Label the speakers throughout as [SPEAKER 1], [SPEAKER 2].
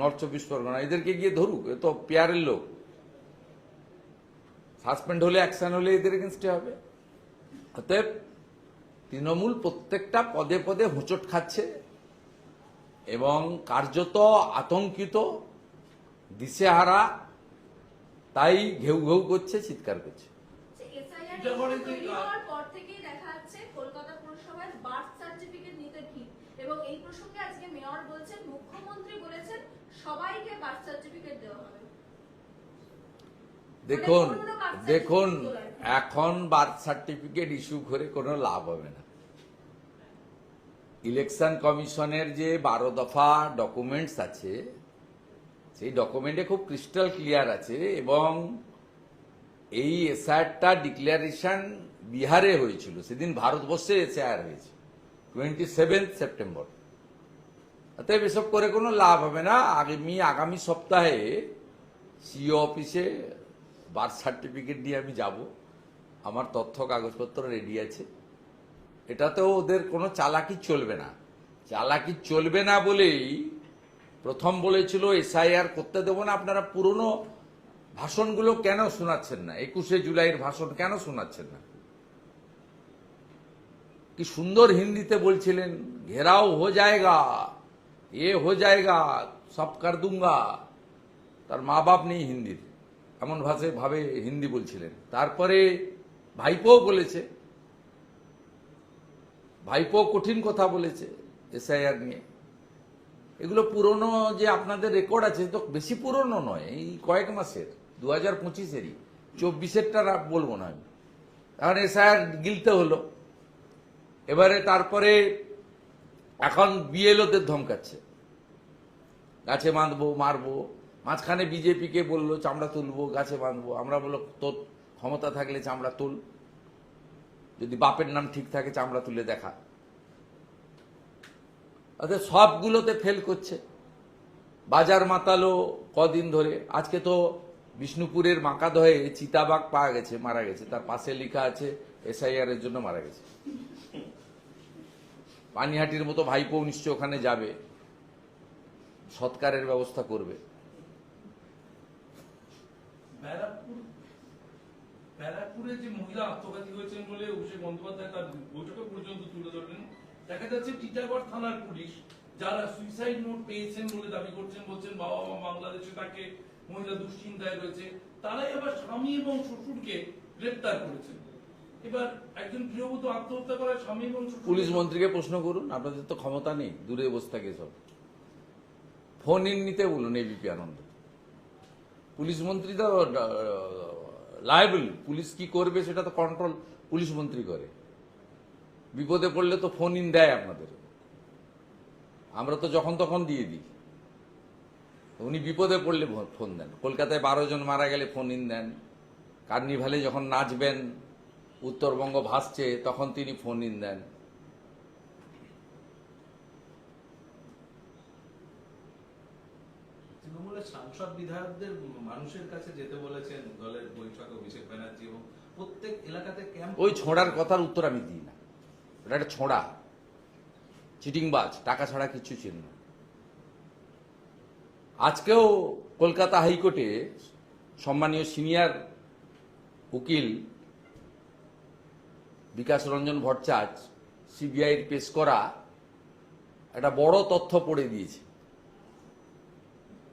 [SPEAKER 1] North চব্বিশ পরগনা এদেরকে গিয়ে ধরুক এ তো পেয়ারের লোক। সাসপেন্ড হলে অ্যাকশন হলে এদের এগেনস্টে হবে। অতএব তৃণমূল প্রত্যেকটা পদে পদে হোঁচট খাচ্ছে এবং কার্যত আতঙ্কিত দিশেহারা তাই ঘেউ ঘেউ করছে চিৎকার করছে।
[SPEAKER 2] এসআইআর
[SPEAKER 3] এটা করে
[SPEAKER 2] সবাইকে বার্থ সার্টিফিকেট দেওয়া হবে।
[SPEAKER 1] দেখুন
[SPEAKER 2] মানে certificate
[SPEAKER 1] দেখুন এখন বার্থ সার্টিফিকেট ইস্যু করে কোনো লাভ হবে না। ইলেকশন কমিশনের যে বারো দফা ডকুমেন্টস আছে সেই ডকুমেন্টে খুব ক্রিস্টাল ক্লিয়ার আছে এবং এই এসআরটা ডিক্লারেশন বিহারে হয়েছিল। সেদিন ভারতবর্ষে এসআর হয়েছে টোয়েন্টি সেভেন্থ সেপ্টেম্বর অতএব এসব করে কোনো লাভ হবে না। আগামী আগামী সপ্তাহে সিও অফিসে বার্থ সার্টিফিকেট নিয়ে আমি যাব। আমার তথ্য, কাগজপত্র রেডি আছে। এটাতেও ওদের কোনো চালাকি চলবে না। চালাকি চলবে না বলেই প্রথম বলেছিল, এসআইআর করতে দেবো না। আপনারা পুরনো ভাষণগুলো কেন শোনাচ্ছেন না? একুশে জুলাইয়ের ভাষণ কেন শোনাচ্ছেন না? কি সুন্দর হিন্দিতে বলছিলেন, ঘেরাও হো জায়গা। এ হো জায়গা সব কর দুঙ্গা তার মা বাপ নেই হিন্দির এমন ভাষায় ভাবে হিন্দি বলছিলেন তারপরে ভাইপোও বলেছে ভাইপো কঠিন কথা বলেছে এসআইআর নিয়ে এগুলো পুরনো যে আপনাদের রেকর্ড আছে তো বেশি পুরনো নয় এই কয়েক মাসের দু হাজার পঁচিশেরই, চব্বিশেরটা বলব না আমি। এখন এসআইআর গিলতে হলো। এবারে তারপরে এখন বিএলওদের ধমকাচ্ছে। গাছে বাঁধবো, মারবো। মাঝখানে বিজেপিকে বলল, চামড়া তুলবো, গাছে বাঁধবো। আমরা বলল, তোর ক্ষমতা থাকলে চামড়া তুল। যদি বাপের নাম ঠিক থাকে, চামড়া তুলে দেখা। অর্থাৎ সবগুলোতে ফেল করছে। বাজার মাতালো কদিন ধরে। আজকে তো বিষ্ণুপুরের মাকাদহে চিতাবাঘ পাওয়া গেছে, মারা গেছে। তার পাশে লেখা আছে, এসআইআর এর জন্য মারা গেছে। পানিহাটির মতো ভাইপো নিশ্চয় ওখানে যাবে। সৎকারের ব্যবস্থা করবে।
[SPEAKER 3] ব্যারাকপুরে যে মহিলা আত্মঘাতী হয়েছেন বলে অভিষেক বন্দ্যোপাধ্যায় তার বৈঠকে পর্যন্ত তুলে ধরলেন দেখা যাচ্ছে টিটাগড় থানার পুলিশ যারা সুইসাইড নোট পেয়েছেন বলে দাবি করছেন বলছেন বাবা মা বাংলাদেশে তাকে মহিলা দুশ্চিন্তায় রয়েছে তারাই আবার স্বামী এবং শ্বশুরকে গ্রেপ্তার করেছেন এবার একজন গৃহবধূ আত্মহত্যা করার স্বামী এবং
[SPEAKER 1] পুলিশ মন্ত্রীকে প্রশ্ন করুন আপনাদের তো ক্ষমতা নেই দূরে বসে থাকে সব। ফোন ইন নিতে বলুন এবিপি আনন্দ। পুলিশ মন্ত্রী তো লাইবল পুলিশ কি করবে সেটা তো কন্ট্রোল পুলিশ মন্ত্রী করে। বিপদে পড়লে তো ফোন ইন দেয় আপনাদের। আমরা তো যখন তখন দিয়ে দিই। উনি বিপদে পড়লে ফোন দেন। কলকাতায় বারো জন মারা গেলে ফোন ইন দেন। কার্নিভালে যখন নাচবেন, উত্তরবঙ্গ ভাসছে, তখন তিনি ফোন ইন দেন।
[SPEAKER 4] তৃণমূলের সাংসদ বিধায়কদের মানুষের কাছে যেতে বলেছেন দলের বৈঠকে অভিষেক ব্যানার্জি এবং প্রত্যেক এলাকাতে ক্যাম্প
[SPEAKER 1] ওই ছোঁড়ার কথার উত্তর আমি দিই না। এটা একটা ছোঁড়া। চিটিংবাজ, টাকা ছাড়া কিছু ছিল না আজকেও কলকাতা হাইকোর্টে সম্মানীয় সিনিয়র উকিল বিকাশ রঞ্জন ভট্টাচার্য, সিবিআইয়ের পেশ করা একটা বড় তথ্য পড়ে দিয়েছে।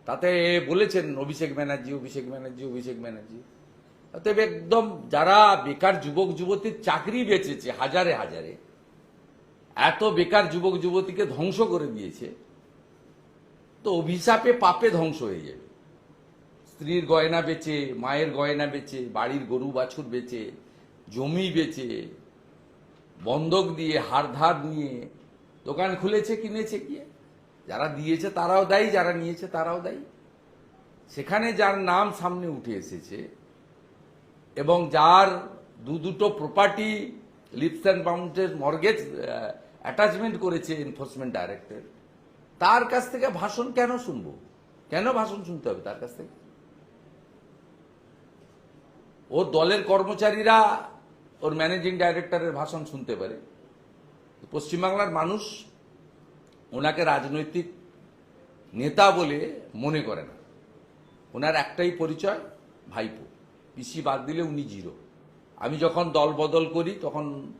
[SPEAKER 1] তাতে বলেছেন অভিষেক ব্যানার্জি অভিষেক ব্যানার্জি অভিষেক ব্যানার্জি। অতএব একদম যারা বেকার যুবক যুবতীর চাকরি বেঁচেছে হাজারে হাজারে, এত বেকার যুবক, যুবতীকে ধ্বংস করে দিয়েছে, তো অভিশাপে পাপে ধ্বংস হয়ে যাবে। স্ত্রীর গয়না বেচে, মায়ের গয়না বেচে, বাড়ির গরু বাছুর বেচে, জমি বেচে, বন্ধক দিয়ে হাড় ধার নিয়ে, দোকান খুলেছে, কিনেছে কি? যারা দিয়েছে তারাও দায়ী, যারা নিয়েছে তারাও দায়ী। সেখানে যার নাম সামনে উঠে এসেছে এবং যার দু দুটো প্রপার্টি লিপস অ্যান্ড বাউন্ডের মর্গেজ অ্যাটাচমেন্ট করেছে এনফোর্সমেন্ট ডাইরেক্টর তার কাছ থেকে ভাষণ কেন শুনব? কেন ভাষণ শুনতে হবে তার কাছ থেকে? ওর দলের কর্মচারীরা ওর ম্যানেজিং ডাইরেক্টরের ভাষণ শুনতে পারে। পশ্চিমবাংলার মানুষ ওনাকে রাজনৈতিক নেতা বলে মনে করে না। ওনার একটাই পরিচয়, ভাইপো। পিসি বাদ দিলে উনি জিরো। আমি যখন দল বদল করি, তখন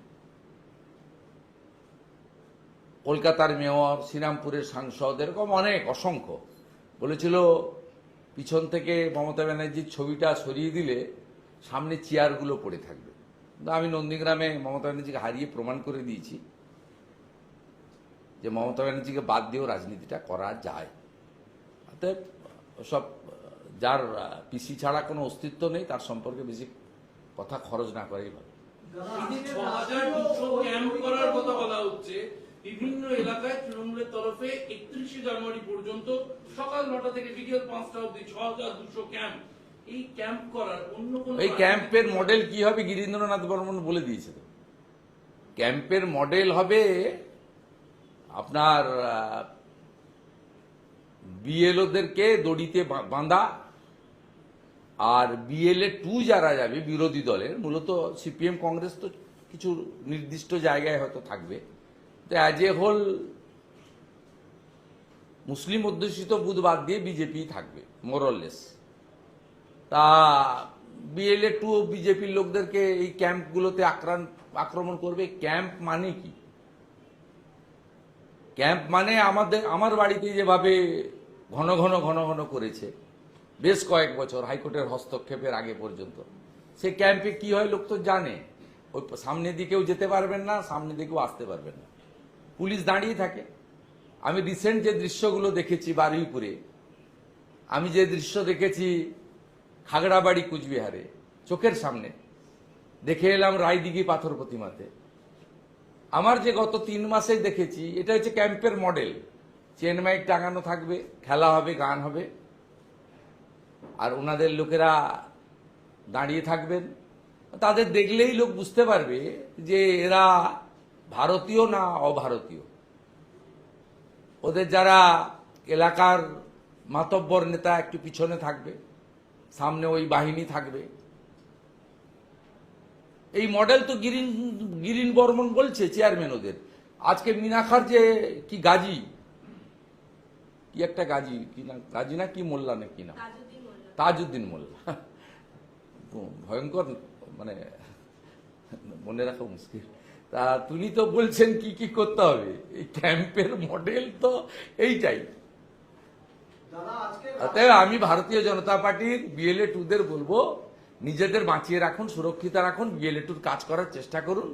[SPEAKER 1] কলকাতার মেয়র, শ্রীরামপুরের সাংসদ, এরকম অনেক, অসংখ্য। বলেছিল, পিছন থেকে মমতা ব্যানার্জির ছবিটা সরিয়ে দিলে সামনে চেয়ারগুলো পড়ে থাকবে। আমি নন্দীগ্রামে মমতা ব্যানার্জিকে হারিয়ে প্রমাণ করে দিয়েছি। যে মমতা ব্যানার্জিকে বাদ দিয়েও রাজনীতিটা করা যায়। অতএব সব যার পিসি ছাড়া কোনো অস্তিত্ব নেই তার সম্পর্কে বেশি কথা খরচ না করাই ভালো।
[SPEAKER 3] ছ হাজার দুশো ক্যাম্প করার কথা বলা হচ্ছে। বিভিন্ন এলাকায় তৃণমূলের তরফে একত্রিশে জানুয়ারি পর্যন্ত সকাল নটা থেকে বিকেল পাঁচটা অবধি ছ হাজার দুশো ক্যাম্প। এই ক্যাম্প করার অন্য কোন
[SPEAKER 1] এই ক্যাম্পের মডেল কি হবে গিরীন্দ্রনাথ বর্মন বলে দিয়েছে তো। ক্যাম্পের মডেল হবে আপনার বিএলওদেরকে দড়িতে বাঁধা, আর বিএলএ টু যারা যাবে, বিরোধী দলের, মূলত সিপিএম কংগ্রেস তো কিছু নির্দিষ্ট জায়গায় হয়তো থাকবে। তো অ্যাজ এ হোল মুসলিম অধ্যুষিত বুধ বাদ দিয়ে বিজেপি থাকবে মোরলেস তা, বিএলএ টু বিজেপির লোকদেরকে এই ক্যাম্পগুলোতে আক্রান্ত আক্রমণ করবে, ক্যাম্প মানে কি? ক্যাম্প মানে আমাদের, আমার বাড়িতে যেভাবে ঘন ঘন ঘন ঘন করেছে, বেশ কয়েক বছর হাইকোর্টের হস্তক্ষেপের আগে পর্যন্ত। সে ক্যাম্পে কি হয় লোক তো জানে, ওই সামনের দিকেও যেতে পারবেন না সামনের দিকেও আসতে পারবেন না। পুলিশ দাঁড়িয়ে থাকে। আমি রিসেন্ট যে দৃশ্যগুলো দেখেছি বারুইপুরে, আমি যে দৃশ্য দেখেছি খাগড়াবাড়ি কুচবিহারে, চোখের সামনে, দেখে এলাম রায়দিঘি পাথর প্রতিমাতে। আমার যে গত তিন মাসে দেখেছি, এটা হচ্ছে ক্যাম্পের মডেল। চেন মাইক টাঙানো থাকবে, খেলা হবে, গান হবে। আর ওনাদের লোকেরা দাঁড়িয়ে থাকবেন। তাদের দেখলেই লোক বুঝতে পারবে যে এরা ভারতীয় না অভারতীয়। ওদের যারা এলাকার মাতব্বর নেতা একটু পিছনে থাকবে, সামনে ওই বাহিনী থাকবে এই মডেল তো গিরিন গিরিন বর্মন বলছে চেয়ারম্যান ওদের। আজকে মিনাখার যে কি গাজী? কি একটা গাজী? কি না গাজী না কি মোল্লা না কি না
[SPEAKER 2] তাজউদ্দিন মোল্লা।
[SPEAKER 1] ভয়ঙ্কর মানে মনে রাখা মুশকিল। তা তুমি তো বলছেন কি কি করতে হবে? এই ক্যাম্পের মডেল তো এইটাই। আমি ভারতীয় জনতা পার্টির বিএলএ টুদের বলব নিজেদের বাঁচিয়ে রাখুন, সুরক্ষিত রাখুন বিএলএ টুর কাজ করার চেষ্টা করুন।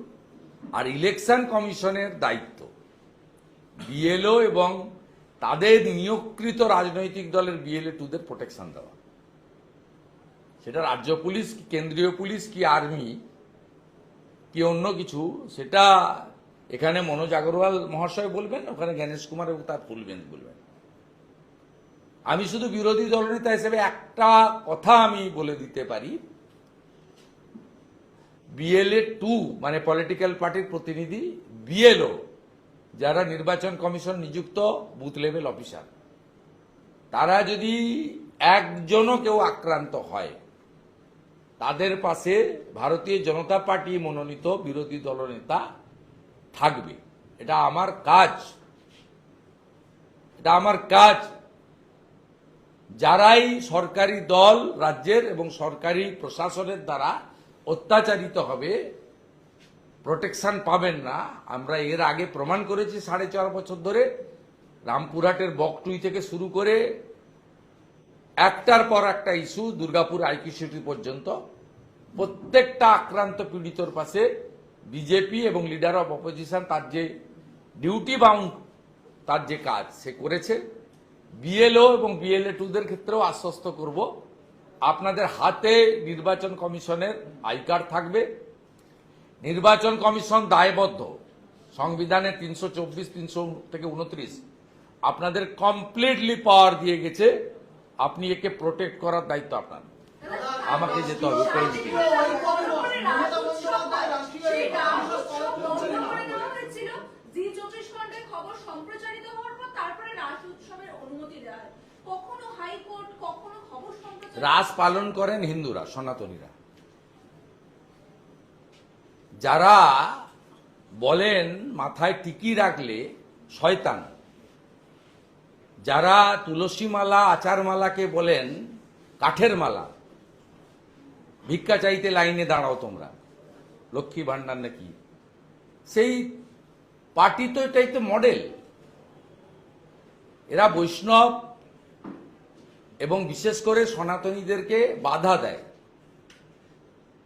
[SPEAKER 1] আর ইলেকশন কমিশনের দায়িত্ব। বিএলও এবং তাদের নিয়োগকৃত রাজনৈতিক দলের বিএলএ টুদের প্রোটেকশন দেওয়া। সেটা রাজ্য পুলিশ, কি কেন্দ্রীয় পুলিশ, কি আর্মি, কি অন্য কিছু, সেটা এখানে মনোজ আগরওয়াল মহাশয় বলবেন, ওখানে জ্ঞানেশ কুমার এবং তার ফুল বেঞ্চ বলবেন। আমি শুধু বিরোধী দলনেতা হিসেবে একটা কথা আমি বলে দিতে পারি বিএলএ টু মানে পলিটিক্যাল পার্টির প্রতিনিধি বিএলও যারা নির্বাচন কমিশন নিযুক্ত বুথ লেভেল অফিসার তারা যদি একজনও কেউ আক্রান্ত হয়, তাদের পাশে ভারতীয় জনতা পার্টি মনোনীত বিরোধী দলনেতা থাকবে। এটা আমার কাজ। এটা আমার কাজ। যারাই সরকারি দল, রাজ্যের এবং সরকারি প্রশাসনের দ্বারা অত্যাচারিত হবে প্রোটেকশন পাবেন না। আমরা এর আগে প্রমাণ করেছি সাড়ে চার বছর ধরে, রামপুরহাটের বকটুই থেকে শুরু করে একটার পর একটা ইস্যু দুর্গাপুর আইকিউসিটি পর্যন্ত। প্রত্যেকটা আক্রান্ত পীড়িতর পাশে বিজেপি এবং লিডার অফ অপোজিশন তার যে ডিউটি বাউন্ড তার যে কাজ সে করেছে। বিএলও এবং বিএলএ টুদের ক্ষেত্রেও আশ্বস্ত করব। আপনাদের হাতে নির্বাচন কমিশনের আই কার্ড থাকবে। নির্বাচন কমিশন দায়বদ্ধ। সংবিধানে তিনশো চব্বিশ, তিনশো থেকে উনত্রিশ। আপনাদের কমপ্লিটলি পাওয়ার দিয়ে গেছে। আপনি একে প্রোটেক্ট করার দায়িত্ব আপনার। আমাকে যেতে হবে করে দিতে হবে।
[SPEAKER 2] সেই রাস উৎসব বন্ধ করে দেওয়া হয়েছিল জি চব্বিশ ঘন্টায় খবর সম্প্রচারিত হওয়ার পর তারপরে রাস উৎসবের অনুমতি দেওয়া হয় কখনো হাইকোর্ট কখনো খবর সম্প্রচার
[SPEAKER 1] রাস পালন করেন হিন্দুরা, সনাতনীরা। যারা বলেন মাথায় টিকি রাখলে শয়তান। যারা তুলসী মালা আচার মালাকে বলেন কাঠের মালা, ভিক্ষা চাইতে লাইনে দাঁড়াও তোমরা। লক্ষ্মী ভাণ্ডার নাকি? সেই পার্টি তো এটাই তো মডেল। এরা বৈষ্ণব এবং বিশেষ করে সনাতনীদেরকে বাধা দেয়।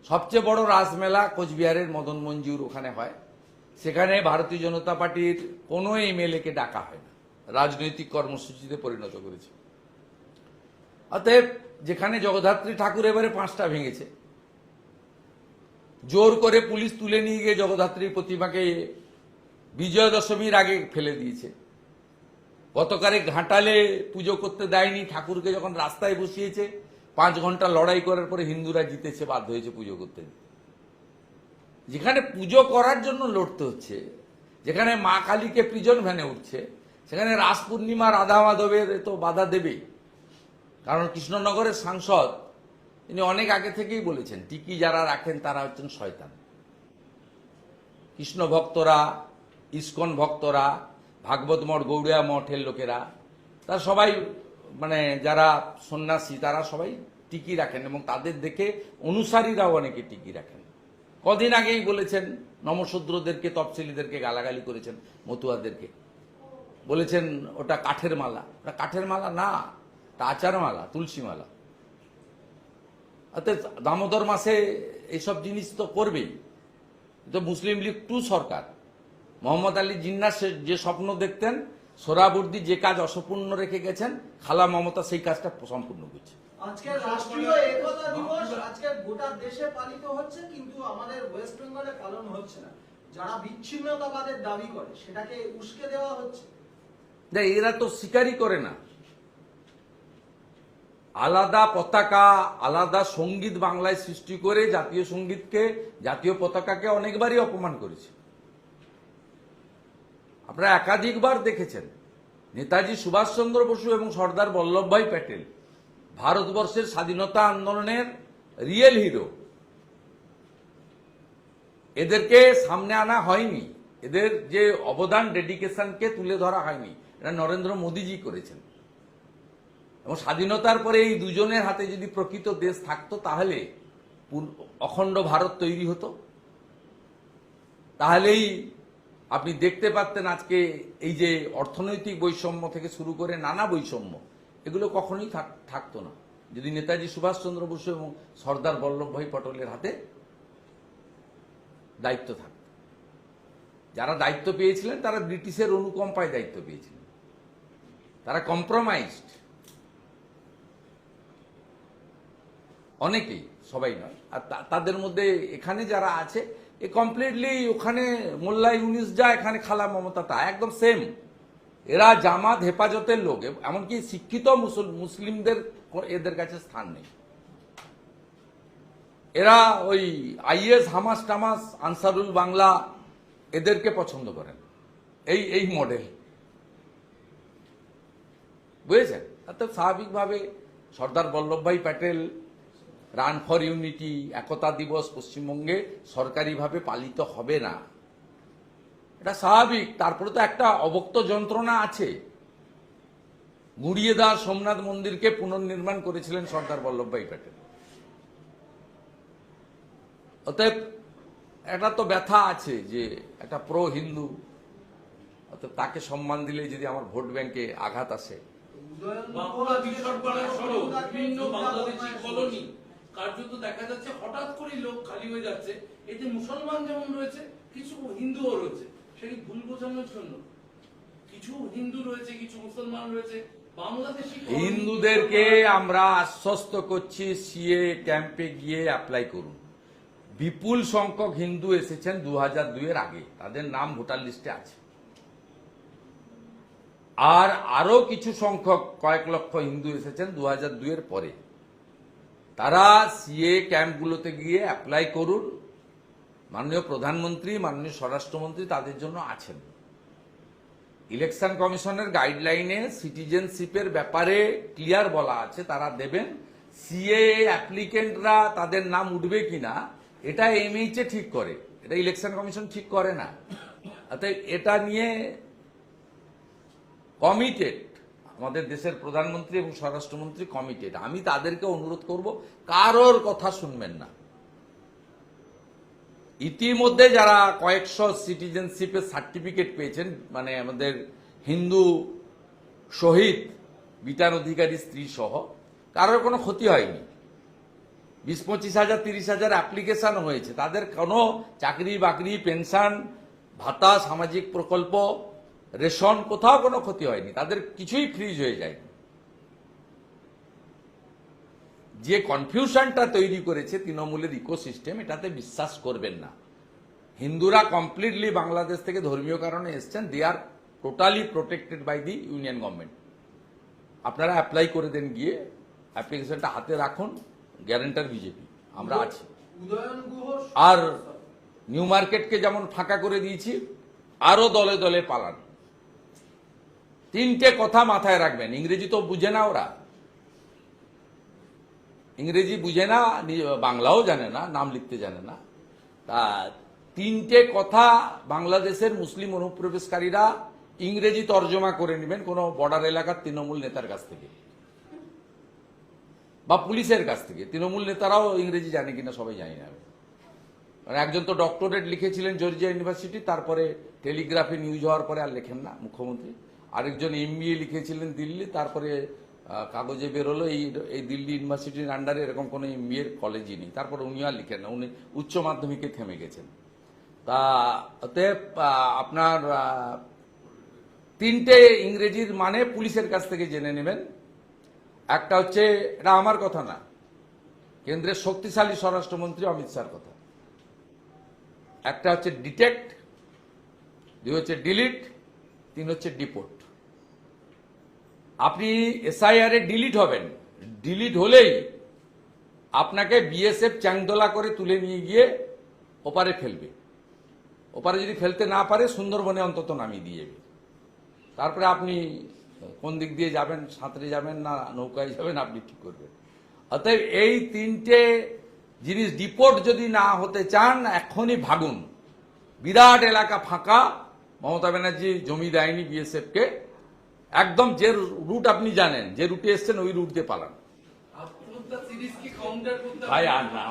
[SPEAKER 1] সবচেয়ে বড় রাসমেলা কোচবিহারের মদন মঞ্জুর ওখানে হয়। সেখানে ভারতীয় জনতা পার্টির কোনো এমএলএ কে ডাকা হয় না। রাজনৈতিক কর্মসূচিতে পরিণত করেছে। অতএব যেখানে জগদ্ধাত্রী ঠাকুর এবারে পাঁচটা ভেঙেছে। জোর করে পুলিশ তুলে নিয়ে গিয়ে জগদ্ধাত্রীর প্রতিমাকে বিজয়া দশমীর আগে ফেলে দিয়েছে। গতকালে ঘাটালে পুজো করতে দেয়নি, ঠাকুরকে যখন রাস্তায় বসিয়েছে, পাঁচ ঘণ্টা লড়াই করার পরে হিন্দুরা জিতেছে, বাধ্য হয়েছে পুজো করতে। যেখানে পুজো করার জন্য লড়তে হচ্ছে, যেখানে মা কালীকে প্রিজন ভ্যানে উঠছে, সেখানে রাস পূর্ণিমা, রাধা মাধবের তো বাধা দেবেই। কারণ কৃষ্ণনগরের সাংসদ, তিনি অনেক আগে থেকেই বলেছেন, টিকি যারা রাখেন তারা হচ্ছেন শয়তান। কৃষ্ণ ভক্তরা ইস্কন ভক্তরা ভাগবত মঠ, গৌড়িয়া মঠের লোকেরা, তারা সবাই মানে যারা সন্ন্যাসী, তারা সবাই টিকি রাখেন এবং তাদের দেখে অনুসারীরাও অনেকে টিকি রাখেন। কদিন আগেই বলেছেন, নমশূদ্রদেরকে তফসিলিদেরকে গালাগালি করেছেন, মতুয়াদেরকে। বলেছেন, ওটা কাঠের মালা। ওটা কাঠের মালা না তা আচার মালা, তুলসী মালা। অর্থাৎ দামোদর মাসে এইসব জিনিস তো করবেই। তো মুসলিম লীগ টু সরকার। মোহাম্মদ আলী জিন্না সে- যে স্বপ্ন দেখতেন সোরাবর্দি যে কাজ অসম্পূর্ণ রেখে গেছেন খালা মমতা সেই কাজটা সম্পূর্ণ করছে।
[SPEAKER 5] আজকে রাষ্ট্রীয় একতা দিবস আজকে গোটা দেশে পালিত হচ্ছে কিন্তু আমাদের ওয়েস্ট বেঙ্গলে পালন হচ্ছে না। যারা বিচ্ছিন্নতাবাদের দাবি করে সেটাকে উস্কে দেওয়া হচ্ছে।
[SPEAKER 1] দেখ এরা তো স্বীকারই করে না। আলাদা পতাকা আলাদা সংগীত বাংলায় সৃষ্টি করে জাতীয় সঙ্গীতকে জাতীয় পতাকাকে অনেকবারই অপমান করেছে। আপনারা একাধিকবার দেখেছেন নেতাজি সুভাষচন্দ্র বসু এবং সর্দার বল্লভভাই প্যাটেল ভারতবর্ষের স্বাধীনতা আন্দোলনের রিয়েল হিরো এদেরকে সামনে আনা হয়নি। এদের যে অবদান ডেডিকেশনকে তুলে ধরা হয়নি, এটা নরেন্দ্র মোদীজি করেছেন। এবং স্বাধীনতার পরে এই দুজনের হাতে যদি প্রকৃত দেশ থাকতো, তাহলে অখণ্ড ভারত তৈরি হতো। তাহলেই আপনি দেখতে পারতেন আজকে এই যে অর্থনৈতিক বৈষম্য থেকে শুরু করে নানা বৈষম্য, এগুলো কখনোই থাক- থাকতো না। যদি নেতাজি সুভাষচন্দ্র বসু এবং সর্দার বল্লভভাই পটেলের হাতে দায়িত্ব থাকত। যারা দায়িত্ব পেয়েছিলেন, তারা ব্রিটিশের অনুকম্পায় দায়িত্ব পেয়েছিলেন। তারা কম্প্রোমাইজড অনেকেই, সবাই নয়। আর তাদের মধ্যে এখানে যারা আছে এ কমপ্লিটলি ওখানে মোল্লা ইউনিস যা, এখানে খালা মমতা তা, একদম সেম এরা জামাত হেফাজতের লোক এমনকি শিক্ষিত মুসলিমদের এদের কাছে স্থান নেই। এরা ওই আইএস, হামাস টামাস, আনসারুল বাংলা এদেরকে পছন্দ করেন। এই এই মডেল বুঝেছেন? অর্থাৎ স্বাভাবিকভাবে Sardar Vallabhbhai Patel run for unity একতা দিবস পশ্চিমবঙ্গে সরকারিভাবে পালিত হবে না এটা স্বাভাবিক তারপরে তো একটা অবক্ত যন্ত্রণা আছে গুড়িয়ে দেওয়া সোমনাথ মন্দিরকে পুনর্নির্মাণ করেছিলেন সর্দার বল্লভভাই প্যাটেল অতএব এটা তো ব্যথা আছে যে একটা প্রো হিন্দু অতএব তাকে সম্মান দিলে যদি আমার ভোট ব্যাংকে আঘাত আসে
[SPEAKER 3] কার্যত দেখা যাচ্ছে হঠাৎ করেই লোক খালি হয়ে যাচ্ছে। এতে মুসলমান যেমন রয়েছে কিছু হিন্দুও রয়েছে। সেটি ভুল বোঝানোর জন্য। কিছু হিন্দু রয়েছে কিছু মুসলমান রয়েছে।
[SPEAKER 1] হিন্দুদেরকে আমরা আশ্বস্ত করছি সিএ ক্যাম্পে গিয়ে অ্যাপ্লাই করুন। বিপুল সংখ্যক হিন্দু এসেছেন দু হাজার দুইয়ের আগে। তাদের নাম ভোটার লিস্টে আছে। আর আরও কিছু সংখ্যক কয়েক লক্ষ হিন্দু এসেছেন দু হাজার দুইয়ের পরে। তারা সিএ ক্যাম্পগুলোতে গিয়ে অ্যাপ্লাই করুন। মাননীয় প্রধানমন্ত্রী, মাননীয় স্বরাষ্ট্রমন্ত্রী তাদের জন্য আছেন। ইলেকশন কমিশনের গাইডলাইনে সিটিজেনশিপের ব্যাপারে ক্লিয়ার বলা আছে, তারা দেবেন। সিএ অ্যাপ্লিকেন্টরা তাদের নাম উঠবে কিনা, এটা এমএইচ ঠিক করে। এটা ইলেকশন কমিশন ঠিক করে না। অতএব এটা নিয়ে কমিটেড আমাদের দেশের প্রধানমন্ত্রী এবং স্বরাষ্ট্রমন্ত্রী কমিটেড আমি তাদেরকে অনুরোধ করব, কারোর কথা শুনবেন না। ইতিমধ্যে যারা কয়েকশো সিটিজেনশিপের সার্টিফিকেট পেয়েছেন মানে আমাদের হিন্দু শহীদ বিটার অধিকারী স্ত্রী সহ কারোর কোনো ক্ষতি হয়নি। বিশ, পঁচিশ হাজার, তিরিশ হাজার অ্যাপ্লিকেশন হয়েছে। তাদের কোনো চাকরি বাকরি পেনশন ভাতা, সামাজিক প্রকল্প রেশন কোথাও কোনো ক্ষতি হয়নি তাদের কিছুই ফ্রিজ হয়ে যায়নি। যে কনফিউশনটা তৈরি করেছে তৃণমূলের ইকোসিস্টেম এটাতে বিশ্বাস করবেন না। হিন্দুরা কমপ্লিটলি বাংলাদেশ থেকে ধর্মীয় কারণে এসছেন they are totally protected by the union government আপনারা অ্যাপ্লাই করে দেন গিয়ে অ্যাপ্লিকেশনটা হাতে রাখুন গ্যারেন্টার বিজেপি আমরা আছি। আর নিউ মার্কেটকে যেমন ফাঁকা করে দিয়েছি আরও দলে দলে পালান। তিনটে কথা মাথায় রাখবেন। ইংরেজি তো বুঝে না ওরা। ইংরেজি বুঝে না বাংলাও জানে না, নাম লিখতে জানে না। তা তিনটে কথা বাংলাদেশের মুসলিম অনুপ্রবেশকারীরা ইংরেজি তর্জমা করে নেবেন কোন বর্ডার এলাকার তৃণমূল নেতার কাছ থেকে বা পুলিশের কাছ থেকে। তৃণমূল নেতারাও ইংরেজি জানে কিনা সবাই জানি না। মানে একজন তো ডক্টরেট লিখেছিলেন জর্জিয়া ইউনিভার্সিটি, তারপরে টেলিগ্রাফে নিউজ হওয়ার পরে আর লেখেন না মুখ্যমন্ত্রী। আরেকজন এমবিএ লিখেছিলেন দিল্লি, তারপরে কাগজে বেরোলো। এই এই দিল্লি ইউনিভার্সিটির আন্ডারে এরকম কোনো এম এমবিএর কলেজই নেই। তারপরে উনি আর লিখেন না, উনি উচ্চ মাধ্যমিকে থেমে গেছেন। তা, অতএব আপনার তিনটে ইংরেজির মানে পুলিশের কাছ থেকে জেনে নেবেন। একটা হচ্ছে, এটা আমার কথা না, কেন্দ্রের শক্তিশালী স্বরাষ্ট্রমন্ত্রী অমিত শাহর কথা। একটা হচ্ছে ডিটেক্ট দুই হচ্ছে ডিলিট তিন হচ্ছে ডিপোর্ট আপনি এসআইআর ডিলিট হবেন। ডিলিট হলেই আপনাকে বিএসএফ চ্যাংদোলা করে তুলে নিয়ে গিয়ে ওপারে ফেলবে। ওপারে যদি ফেলতে না পারে, সুন্দরবনে অন্তত নামিয়ে দিয়ে যাবে। তারপরে আপনি কোন দিক দিয়ে যাবেন, সাঁতরে যাবেন না নৌকায় যাবেন, আপনি ঠিক করবেন। অতএব এই তিনটে জিনিস ডিপোর্ট যদি না হতে চান এখনই ভাগুন। বিরাট এলাকা ফাঁকা। মমতা ব্যানার্জি জমি দেয়নি বিএসএফকে একদম যে রুট আপনি জানেন যে রুটে এসছেন ওই রুট দিয়ে পালান। ভাই আর না